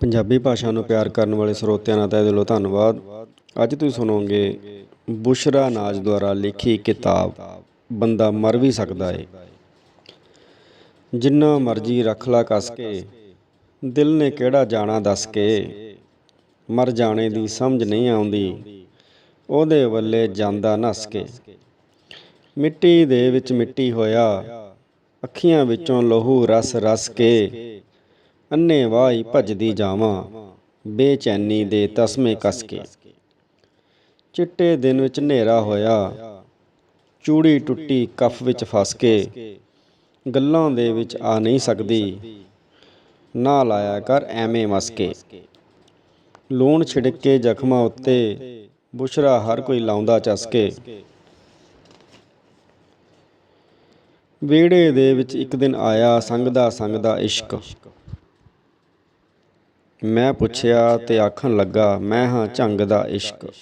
ਪੰਜਾਬੀ ਭਾਸ਼ਾ ਨੂੰ ਪਿਆਰ ਕਰਨ ਵਾਲੇ ਸਰੋਤਿਆਂ ਦਾ ਤਹਿ ਦਿਲੋਂ ਧੰਨਵਾਦ। ਅੱਜ ਤੁਸੀਂ ਸੁਣੋਗੇ ਬੁਸ਼ਰਾ ਨਾਜ ਦੁਆਰਾ ਲਿਖੀ ਕਿਤਾਬ, ਬੰਦਾ ਮਰ ਵੀ ਸਕਦਾ ਏ। ਜਿੰਨਾ ਮਰਜ਼ੀ ਰੱਖ ਲਾ ਕੱਸ ਕੇ, ਦਿਲ ਨੇ ਕਿਹੜਾ ਜਾਣਾ ਦੱਸ ਕੇ। ਮਰ ਜਾਣੇ ਦੀ ਸਮਝ ਨਹੀਂ ਆਉਂਦੀ, ਉਹਦੇ ਵੱਲੇ ਜਾਂਦਾ ਨਸ ਕੇ। ਮਿੱਟੀ ਦੇ ਵਿੱਚ ਮਿੱਟੀ ਹੋਇਆ, ਅੱਖੀਆਂ ਵਿੱਚੋਂ ਲਹੂ ਰਸ ਰਸ ਕੇ। ਅੰਨੇ ਵਾਹੀ ਭਜਦੀ ਜਾਵਾਂ, ਬੇਚੈਨੀ ਦੇ ਤਸਮੇ ਕਸ ਕੇ। ਚਿੱਟੇ ਦਿਨ ਵਿੱਚ ਹਨੇਰਾ ਹੋਇਆ, ਚੂੜੀ ਟੁੱਟੀ ਕਫ ਵਿੱਚ ਫਸ ਕੇ, ਗੱਲਾਂ ਦੇ ਵਿੱਚ ਆ ਨਹੀਂ ਸਕਦੀ। ਨਾ ਲਾਇਆ ਕਰ ਐਵੇਂ ਮਸਕੇ ਲੂਣ ਛਿੜਕ ਕੇ ਜ਼ਖਮਾਂ ਉੱਤੇ, ਬੁਸ਼ਰਾ ਹਰ ਕੋਈ ਲਾਉਂਦਾ ਚਸਕੇ ਵਿਹੜੇ ਦੇ ਵਿੱਚ ਇੱਕ ਦਿਨ ਆਇਆ ਸੰਗਦਾ ਸੰਗਦਾ ਇਸ਼ਕ। ਮੈਂ ਪੁੱਛਿਆ ਤੇ ਆਖਣ ਲੱਗਾ, ਮੈਂ ਹਾਂ ਝੰਗ ਦਾ ਇਸ਼ਕ।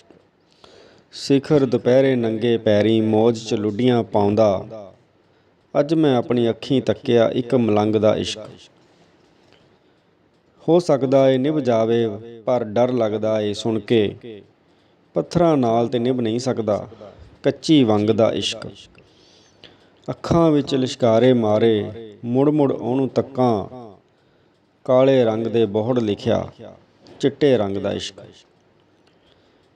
ਸਿਖਰ ਦੁਪਹਿਰੇ ਨੰਗੇ ਪੈਰੀ ਮੌਜ ਚ ਲੁੱਡੀਆਂ ਪਾਉਂਦਾ। ਅੱਜ ਮੈਂ ਆਪਣੀ ਅੱਖੀਂ ਤੱਕਿਆ ਇੱਕ ਮਲੰਗ ਦਾ ਇਸ਼ਕ। ਹੋ ਸਕਦਾ ਏ ਨਿਭ ਜਾਵੇ, ਪਰ ਡਰ ਲੱਗਦਾ ਏ ਸੁਣ ਕੇ। ਪੱਥਰਾਂ ਨਾਲ ਤੇ ਨਿਭ ਨਹੀਂ ਸਕਦਾ, ਕੱਚੀ ਵੰਗ ਦਾ ਇਸ਼ਕ। ਅੱਖਾਂ ਵਿੱਚ ਲਿਸ਼ਕਾਰੇ ਮਾਰੇ, ਮੁੜ ਮੁੜ ਉਹਨੂੰ ਤੱਕਾਂ ਕਾਲੇ ਰੰਗ ਦੇ ਬੋਹੜ ਲਿਖਿਆ, ਚਿੱਟੇ ਰੰਗ ਦਾ ਇਸ਼ਕ।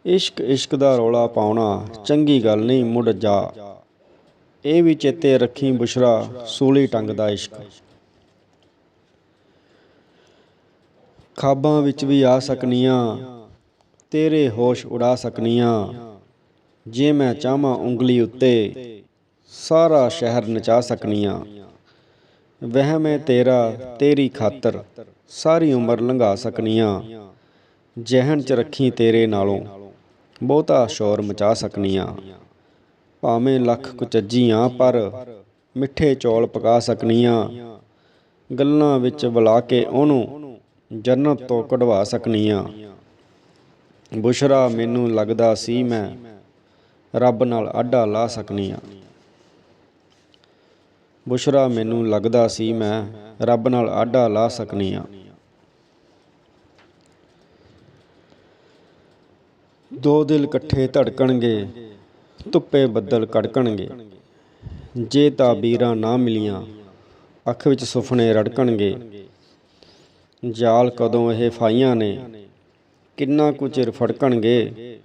ਇਸ਼ਕ ਇਸ਼ਕ ਦਾ ਰੌਲਾ ਪਾਉਣਾ ਚੰਗੀ ਗੱਲ ਨਹੀਂ, ਮੁੜ ਜਾ। ਇਹ ਵੀ ਚੇਤੇ ਰੱਖੀ ਬੁਸ਼ਰਾ, ਸੂਲੀ ਟੰਗ ਦਾ ਇਸ਼ਕ। ਖਾਬਾਂ ਵਿੱਚ ਵੀ ਆ ਸਕਨੀਆਂ, ਤੇਰੇ ਹੋਸ਼ ਉਡਾ ਸਕਨੀਆਂ। ਜੇ ਮੈਂ ਚਾਹਾਂ ਉਂਗਲੀ ਉੱਤੇ, ਸਾਰਾ ਸ਼ਹਿਰ ਨਚਾ ਸਕਨੀਆਂ। ਵਹਿਮ ਹੈ ਤੇਰਾ, ਤੇਰੀ ਖਾਤਰ। ਸਾਰੀ ਉਮਰ ਲੰਘਾ ਸਕਨੀਆਂ। ਜਹਨ ਚ ਰੱਖੀ ਤੇਰੇ ਨਾਲੋਂ। ਬਹੁਤਾ ਸ਼ੋਰ ਮਚਾ ਸਕਨੀਆਂ। ਭਾਵੇਂ ਲੱਖ ਕੁਚੱਜੀਆਂ ਪਰ ਮਿੱਠੇ ਚੌਲ ਪਕਾ ਸਕਨੀਆਂ। ਗੱਲਾਂ ਵਿੱਚ ਬੁਲਾ ਕੇ ਉਹਨੂੰ ਜੰਨਤ ਤੋਂ ਕਢਵਾ ਸਕਨੀਆਂ। ਬੁਸ਼ਰਾ ਮੈਨੂੰ ਲੱਗਦਾ ਸੀ ਮੈਂ ਰੱਬ ਨਾਲ ਆਡਾ ਲਾ ਸਕਨੀਆਂ। ਬੁਸ਼ਰਾ ਮੈਨੂੰ ਲੱਗਦਾ ਸੀ ਮੈਂ ਰੱਬ ਨਾਲ ਆਡਾ ਲਾ ਸਕਨੀਆਂ ਦੋ ਦਿਲ ਇਕੱਠੇ ਧੜਕਣਗੇ, ਧੁੱਪੇ ਬੱਦਲ ਕੜਕਣਗੇ। ਜੇ ਤਾਬੀਰਾਂ ਨਾ ਮਿਲੀਆਂ, ਅੱਖ ਵਿੱਚ ਸੁਫਨੇ ਰੜਕਣਗੇ। ਜਾਲ ਕਦੋਂ ਇਹ ਫਾਈਆਂ ਨੇ, ਕਿੰਨਾ ਕੁ ਚਿਰ ਫੜਕਣਗੇ।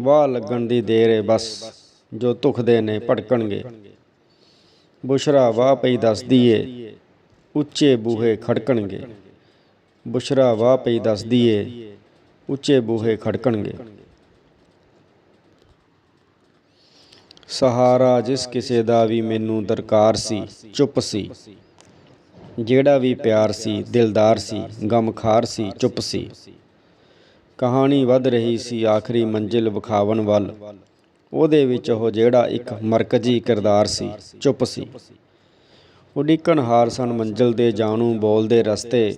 ਵਾਹ ਲੱਗਣ ਦੀ ਦੇਰ ਏ ਬਸ, ਜੋ ਧੁਖਦੇ ਨੇ ਭੜਕਣਗੇ। ਬੁਸ਼ਰਾ ਵਾਹ ਪਈ ਦੱਸਦੀ ਏ ਉੱਚੇ ਬੂਹੇ ਖੜਕਣਗੇ। ਬੁਸ਼ਰਾ ਵਾਹ ਪਈ ਦੱਸਦੀ ਏ ਉੱਚੇ ਬੂਹੇ ਖੜਕਣਗੇ। ਸਹਾਰਾ ਜਿਸ ਕਿਸੇ ਦਾ ਵੀ ਮੈਨੂੰ ਦਰਕਾਰ ਸੀ, ਚੁੱਪ ਸੀ। ਜਿਹੜਾ ਵੀ ਪਿਆਰ ਸੀ, ਦਿਲਦਾਰ ਸੀ, ਗਮਖਾਰ ਸੀ, ਚੁੱਪ ਸੀ। ਕਹਾਣੀ ਵੱਧ ਰਹੀ ਸੀ ਆਖਰੀ ਮੰਜ਼ਿਲ ਵਿਖਾਵਣ ਵੱਲ। ਉਹਦੇ ਵਿੱਚ ਉਹ ਜਿਹੜਾ ਇੱਕ ਮਰਕਜ਼ੀ ਕਿਰਦਾਰ ਸੀ, ਚੁੱਪ ਸੀ। ਉਡੀਕਣ ਹਾਰ ਸਨ ਮੰਜ਼ਿਲ ਦੇ ਜਾਣੂ ਬੋਲਦੇ ਰਸਤੇ,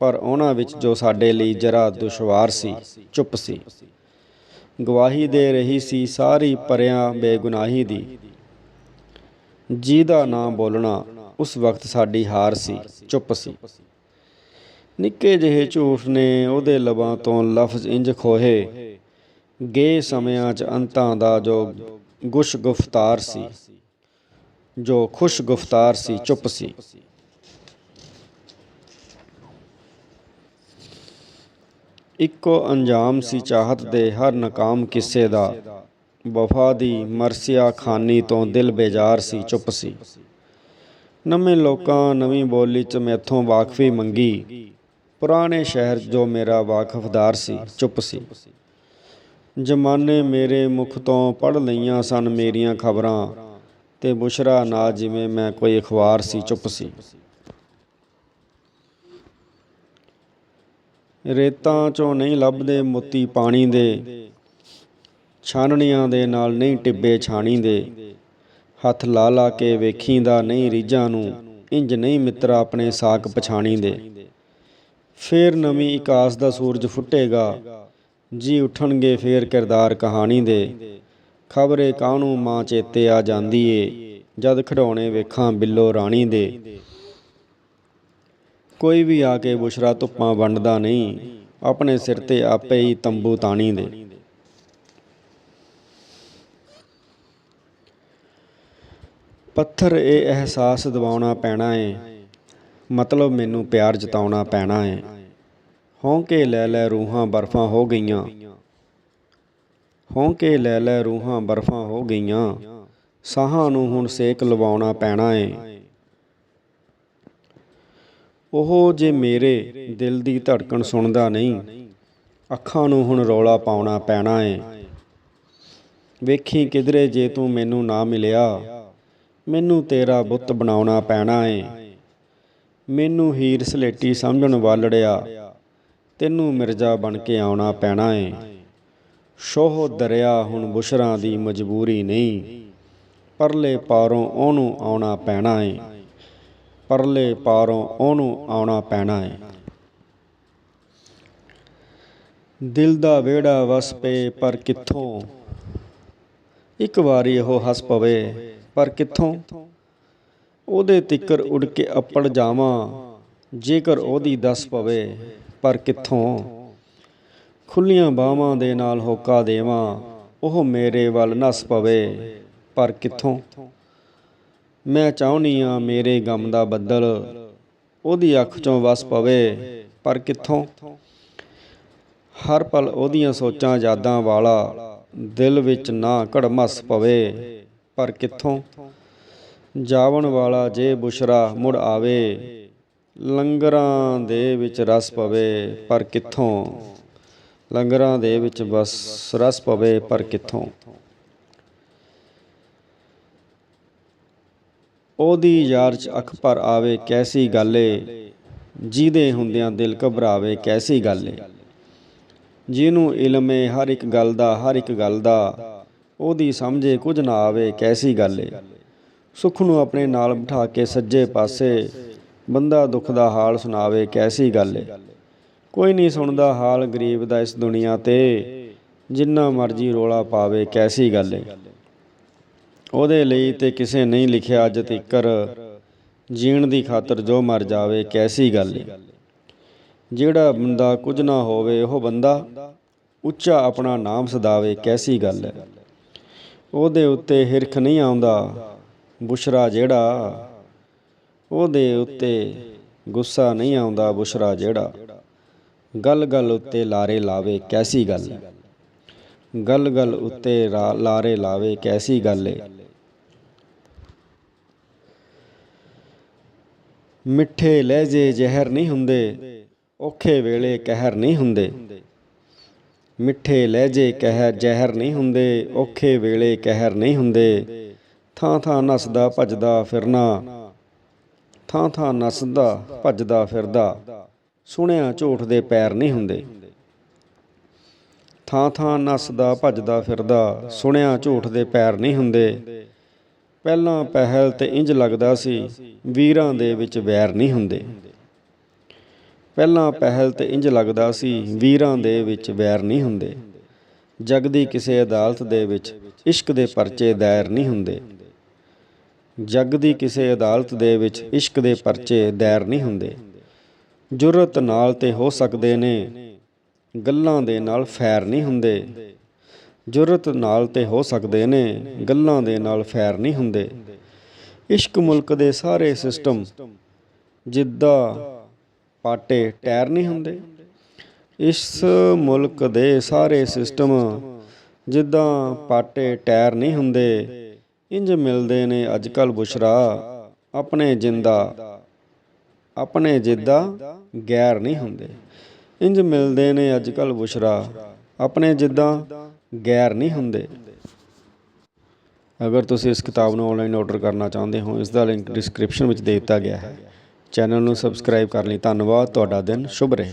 ਪਰ ਉਹਨਾਂ ਵਿੱਚ ਜੋ ਸਾਡੇ ਲਈ ਜਰਾ ਦੁਸ਼ਵਾਰ ਸੀ, ਚੁੱਪ ਸੀ। ਗਵਾਹੀ ਦੇ ਰਹੀ ਸੀ ਸਾਰੀ ਪਰਿਆਂ ਬੇਗੁਨਾਹੀ ਦੀ। ਜਿਹਦਾ ਨਾਂ ਬੋਲਣਾ ਉਸ ਵਕਤ ਸਾਡੀ ਹਾਰ ਸੀ, ਚੁੱਪ ਸੀ। ਨਿੱਕੇ ਜਿਹੇ ਝੂਠ ਨੇ ਉਹਦੇ ਲਬਾਂ ਤੋਂ ਲਫ਼ਜ਼ ਇੰਜ ਖੋਹੇ ਗੇ ਸਮਿਆਂ 'ਚ ਅੰਤਾਂ ਦਾ ਜੋ ਗੁਸ਼ ਗੁਫਤਾਰ ਸੀ, ਜੋ ਖੁਸ਼ ਗੁਫਤਾਰ ਸੀ, ਚੁੱਪ ਸੀ। ਇੱਕੋ ਅੰਜਾਮ ਸੀ ਚਾਹਤ ਦੇ ਹਰ ਨਾਕਾਮ ਕਿਸੇ ਦਾ, ਵਫਾ ਦੀ ਮਰਸਿਆ ਖਾਨੀ ਤੋਂ ਦਿਲ ਬੇਜ਼ਾਰ ਸੀ, ਚੁੱਪ ਸੀ। ਨਵੇਂ ਲੋਕਾਂ ਨਵੀਂ ਬੋਲੀ ਚ ਮੈਥੋਂ ਵਾਕਫੀ ਮੰਗੀ, ਪੁਰਾਣੇ ਸ਼ਹਿਰ ਜੋ ਮੇਰਾ ਵਾਕਫਦਾਰ ਸੀ, ਚੁੱਪ ਸੀ। ਜਮਾਨੇ ਮੇਰੇ ਮੁਖ ਤੋਂ ਪੜ ਲਈਆਂ ਸਨ ਮੇਰੀਆਂ ਖਬਰਾਂ, ਤੇ ਬੁਸ਼ਰਾ ਨਾ ਜਿਵੇਂ ਮੈਂ ਕੋਈ ਅਖਬਾਰ ਸੀ, ਚੁੱਪ ਸੀ। ਰੇਤਾਂ ਚੋਂ ਨਹੀਂ ਲੱਭਦੇ ਮੋਤੀ ਪਾਣੀ ਦੇ, ਛਾਨਣੀਆਂ ਦੇ ਨਾਲ ਨਹੀਂ ਟਿੱਬੇ ਛਾਣੀ ਦੇ। ਹੱਥ ਲਾ ਲਾ ਕੇ ਵੇਖੀਂਦਾ ਨਹੀਂ ਰੀਝਾਂ ਨੂੰ ਇੰਜ ਨਹੀਂ ਮਿੱਤਰਾ ਆਪਣੇ ਸਾਕ ਪਛਾਣੀ ਦੇ। ਫੇਰ ਨਵੀਂ ਇਕਾਸ ਦਾ ਸੂਰਜ ਫੁੱਟੇਗਾ ਜੀ ਉਠਣਗੇ ਫੇਰ ਕਿਰਦਾਰ ਕਹਾਣੀ ਦੇ। ਖਬਰੇ ਕਾਹਨੂੰ ਮਾਂ ਚੇਤੇ ਆ ਜਾਂਦੀ ਏ, ਜਦ ਖਡਾਉਣੇ ਵੇਖਾਂ ਬਿੱਲੋ ਰਾਣੀ ਦੇ। ਕੋਈ ਵੀ ਆ ਕੇ ਬੁਸ਼ਰਾ ਧੁੱਪਾਂ ਵੰਡਦਾ ਨਹੀਂ, ਆਪਣੇ ਸਿਰ ਤੇ ਆਪੇ ਹੀ ਤੰਬੂ ਤਾਣੀ ਦੇ। ਪੱਥਰ ਇਹ ਅਹਿਸਾਸ ਦਿਵਾਉਣਾ ਪੈਣਾ ਏ, ਮਤਲਬ ਮੈਨੂੰ ਪਿਆਰ ਜਤਾਉਣਾ ਪੈਣਾ ਏ। ਹੌਂਕੇ ਲੈ ਲੈ ਰੂਹਾਂ ਬਰਫਾਂ ਹੋ ਗਈਆਂ। ਹੌਂਕੇ ਲੈ ਲੈ ਰੂਹਾਂ ਬਰਫਾਂ ਹੋ ਗਈਆਂ। ਸਾਹਾਂ ਨੂੰ ਹੁਣ ਸੇਕ ਲਵਾਉਣਾ ਪੈਣਾ ਏ। ਉਹ ਜੇ ਮੇਰੇ ਦਿਲ ਦੀ ਧੜਕਣ ਸੁਣਦਾ ਨਹੀਂ, ਅੱਖਾਂ ਨੂੰ ਹੁਣ ਰੌਲਾ ਪਾਉਣਾ ਪੈਣਾ ਏ। ਵੇਖੀ ਕਿਧਰੇ ਜੇ ਤੂੰ ਮੈਨੂੰ ਨਾ ਮਿਲਿਆ, ਮੈਨੂੰ ਤੇਰਾ ਬੁੱਤ ਬਣਾਉਣਾ ਪੈਣਾ ਏ। ਮੈਨੂੰ ਹੀਰ ਸਲੇਟੀ ਸਮਝਣ ਵਾਲੜਿਆ ਤੈਨੂੰ ਮਿਰਜ਼ਾ ਬਣ ਕੇ ਆਉਣਾ ਪੈਣਾ ਏ। ਸ਼ੋਹ ਦਰਿਆ ਹੁਣ ਬੁਸ਼ਰਾਂ ਦੀ ਮਜਬੂਰੀ ਨਹੀਂ। ਪਰਲੇ ਪਾਰੋਂ ਉਹਨੂੰ ਆਉਣਾ ਪੈਣਾ ਏ। ਪਰਲੇ ਪਾਰੋਂ ਉਹਨੂੰ ਆਉਣਾ ਪੈਣਾ ਏ। ਦਿਲ ਦਾ ਵਿਹੜਾ ਵਸ ਪਏ ਪਰ ਕਿੱਥੋਂ? ਇੱਕ ਵਾਰੀ ਉਹ ਹੱਸ ਪਵੇ, ਪਰ ਕਿੱਥੋਂ? ਉਹਦੇ ਤਿੱਕਰ ਉੱਡ ਕੇ ਅੱਪੜ ਜਾਵਾਂ, ਜੇਕਰ ਉਹਦੀ ਦੱਸ ਪਵੇ। ਪਰ ਕਿੱਥੋਂ? ਖੁੱਲੀਆਂ ਬਾਹਾਂ ਦੇ ਨਾਲ ਹੋਕਾ ਦੇਵਾਂ, ਉਹ ਮੇਰੇ ਵੱਲ ਨਸ ਪਵੇ, ਪਰ ਕਿੱਥੋਂ? ਮੈਂ ਚਾਹੁੰਨੀ ਆ ਮੇਰੇ ਗਮ ਦਾ ਬੱਦਲ ਉਹਦੀ ਅੱਖ ਚੋਂ ਵਸ ਪਵੇ, ਪਰ ਕਿੱਥੋਂ? ਹਰ ਪਲ ਉਹਦੀਆਂ ਸੋਚਾਂ ਯਾਦਾਂ ਵਾਲਾ ਦਿਲ ਵਿੱਚ ਨਾ ਘੜਮਸ ਪਵੇ, ਪਰ ਕਿੱਥੋਂ? ਜਾਵਣ ਵਾਲਾ ਜੇ ਬੁਸ਼ਰਾ ਮੁੜ ਆਵੇ ਲੰਗਰਾਂ ਦੇ ਵਿੱਚ ਰਸ ਪਵੇ, ਪਰ ਕਿੱਥੋਂ? ਲੰਗਰਾਂ ਦੇ ਵਿੱਚ ਬਸ ਰਸ ਪਵੇ, ਪਰ ਕਿੱਥੋਂ? ਉਹਦੀ ਯਾਰ ਚ ਅੱਖ ਪਰ ਆਵੇ ਕੈਸੀ ਗੱਲ ਏ, ਜਿਹਦੇ ਹੁੰਦਿਆਂ ਦਿਲ ਘਬਰਾਵੇ ਕੈਸੀ ਗੱਲ ਏ। ਜਿਹਨੂੰ ਇਲਮ ਏ, ਹਰ ਇੱਕ ਗੱਲ ਦਾ, ਹਰ ਇੱਕ ਗੱਲ ਦਾ, ਉਹਦੀ ਸਮਝੇ ਕੁਝ ਨਾ ਆਵੇ ਕੈਸੀ ਗੱਲ ਏ। ਸੁੱਖ ਨੂੰ ਆਪਣੇ ਨਾਲ ਬਿਠਾ ਕੇ ਸੱਜੇ ਪਾਸੇ ਬੰਦਾ ਦੁੱਖ ਦਾ ਹਾਲ ਸੁਣਾਵੇ, ਕੈਸੀ ਗੱਲ ਏ? ਕੋਈ ਨਹੀਂ ਸੁਣਦਾ ਹਾਲ ਗਰੀਬ ਦਾ ਇਸ ਦੁਨੀਆ ਤੇ। ਜਿੰਨਾ ਮਰਜ਼ੀ ਰੋਲਾ ਪਾਵੇ, ਕੈਸੀ ਗੱਲ ਏ? ਉਹਦੇ ਲਈ ਤੇ ਕਿਸੇ ਨਹੀਂ ਲਿਖਿਆ ਅੱਜ ਤੀਕਰ। ਜੀਣ ਦੀ ਖਾਤਰ ਜੋ ਮਰ ਜਾਵੇ, ਕੈਸੀ ਗੱਲ ਏ? ਜਿਹੜਾ ਬੰਦਾ ਕੁਝ ਨਾ ਹੋਵੇ, ਉਹ ਬੰਦਾ ਉੱਚਾ ਆਪਣਾ ਨਾਮ ਸਦਾਵੇ, ਕੈਸੀ ਗੱਲ ਹੈ ਉਹਦੇ ਉੱਤੇ ਹਿਰਖ ਨਹੀਂ ਆਉਂਦਾ। ਬੁਸ਼ਰਾ ਜਿਹੜਾ ਉਹਦੇ ਉੱਤੇ ਗੁੱਸਾ ਨਹੀਂ ਆਉਂਦਾ ਬੁਸ਼ਰਾ ਜਿਹੜਾ। ਗੱਲ ਗੱਲ ਉੱਤੇ ਲਾਰੇ ਲਾਵੇ ਕੈਸੀ ਗੱਲ ਹੈ? ਗੱਲ ਗੱਲ ਉੱਤੇ ਰਾ- ਲਾਰੇ ਲਾਵੇ ਕੈਸੀ ਗੱਲ ਏ? ਮਿੱਠੇ ਲਹਿਜੇ ਜ਼ਹਿਰ ਨਹੀਂ ਹੁੰਦੇ, ਔਖੇ ਵੇਲੇ ਕਹਿਰ ਨਹੀਂ ਹੁੰਦੇ। ਮਿੱਠੇ ਲਹਿਜੇ ਕਹਿਰ ਜ਼ਹਿਰ ਨਹੀਂ ਹੁੰਦੇ, ਔਖੇ ਵੇਲੇ ਕਹਿਰ ਨਹੀਂ ਹੁੰਦੇ। ਥਾਂ ਥਾਂ ਨੱਸਦਾ ਭੱਜਦਾ ਫਿਰਨਾ ਥਾਂ ਥਾਂ ਨੱਸਦਾ, ਭੱਜਦਾ ਫਿਰਦਾ। ਸੁਣਿਆ ਝੂਠ ਦੇ ਪੈਰ ਨਹੀਂ ਹੁੰਦੇ। ਥਾਂ ਥਾਂ ਨੱਸਦਾ, ਭੱਜਦਾ ਫਿਰਦਾ, ਸੁਣਿਆ ਝੂਠ ਦੇ ਪੈਰ ਨਹੀਂ ਹੁੰਦੇ। ਪਹਿਲਾਂ ਪਹਿਲ ਤੇ ਇੰਜ ਲੱਗਦਾ ਸੀ, ਵੀਰਾਂ ਦੇ ਵਿੱਚ ਵੈਰ ਨਹੀਂ ਹੁੰਦੇ। ਪਹਿਲਾਂ ਪਹਿਲ ਤੇ ਇੰਜ ਲੱਗਦਾ ਸੀ, ਵੀਰਾਂ ਦੇ ਵਿੱਚ ਵੈਰ ਨਹੀਂ ਹੁੰਦੇ। ਜਗ ਦੀ ਕਿਸੇ ਅਦਾਲਤ ਦੇ ਵਿੱਚ, ਇਸ਼ਕ ਦੇ ਪਰਚੇ ਦਾਇਰ ਨਹੀਂ ਹੁੰਦੇ। ਜੱਗ ਦੀ ਕਿਸੇ ਅਦਾਲਤ ਦੇ ਵਿੱਚ ਇਸ਼ਕ ਦੇ ਪਰਚੇ ਦਾਇਰ ਨਹੀਂ ਹੁੰਦੇ। ਜੁਰਤ ਨਾਲ ਤੇ ਹੋ ਸਕਦੇ ਨੇ, ਗੱਲਾਂ ਦੇ ਨਾਲ ਫੈਰ ਨਹੀਂ ਹੁੰਦੇ। ਜੁਰਤ ਨਾਲ ਤੇ ਹੋ ਸਕਦੇ ਨੇ, ਗੱਲਾਂ ਦੇ ਨਾਲ ਫੈਰ ਨਹੀਂ ਹੁੰਦੇ। ਇਸ਼ਕ ਮੁਲਕ ਦੇ ਸਾਰੇ ਸਿਸਟਮ ਜਿੱਦਾਂ ਪਾਟੇ ਟਾਇਰ ਨਹੀਂ ਹੁੰਦੇ। ਇਸ ਮੁਲਕ ਦੇ ਸਾਰੇ ਸਿਸਟਮ ਜਿੱਦਾਂ ਪਾਟੇ ਟਾਇਰ ਨਹੀਂ ਹੁੰਦੇ। ਇੰਜ ਮਿਲਦੇ ਨੇ ਅੱਜ ਕੱਲ ਬੁਸ਼ਰਾ, ਆਪਣੇ ਜਿੰਦਾ, ਆਪਣੇ ਜਿੱਦਾ ਗੈਰ ਨਹੀਂ ਹੁੰਦੇ। ਇੰਜ ਮਿਲਦੇ ਨੇ ਅੱਜ ਕੱਲ ਬੁਸ਼ਰਾ, ਆਪਣੇ ਜਿੱਦਾਂ ਗੈਰ ਨਹੀਂ ਹੁੰਦੇ। ਅਗਰ ਤੁਸੀਂ ਇਸ ਕਿਤਾਬ ਨੂੰ ਆਨਲਾਈਨ ਆਰਡਰ ਕਰਨਾ ਚਾਹੁੰਦੇ ਹੋ, ਇਸ ਦਾ ਲਿੰਕ ਡਿਸਕ੍ਰਿਪਸ਼ਨ ਵਿੱਚ ਦੇ ਦਿੱਤਾ ਗਿਆ ਹੈ। ਚੈਨਲ ਨੂੰ ਸਬਸਕ੍ਰਾਈਬ ਕਰਨ ਲਈ। ਧੰਨਵਾਦ। ਤੁਹਾਡਾ ਦਿਨ ਸ਼ੁਭ ਰਹੇ।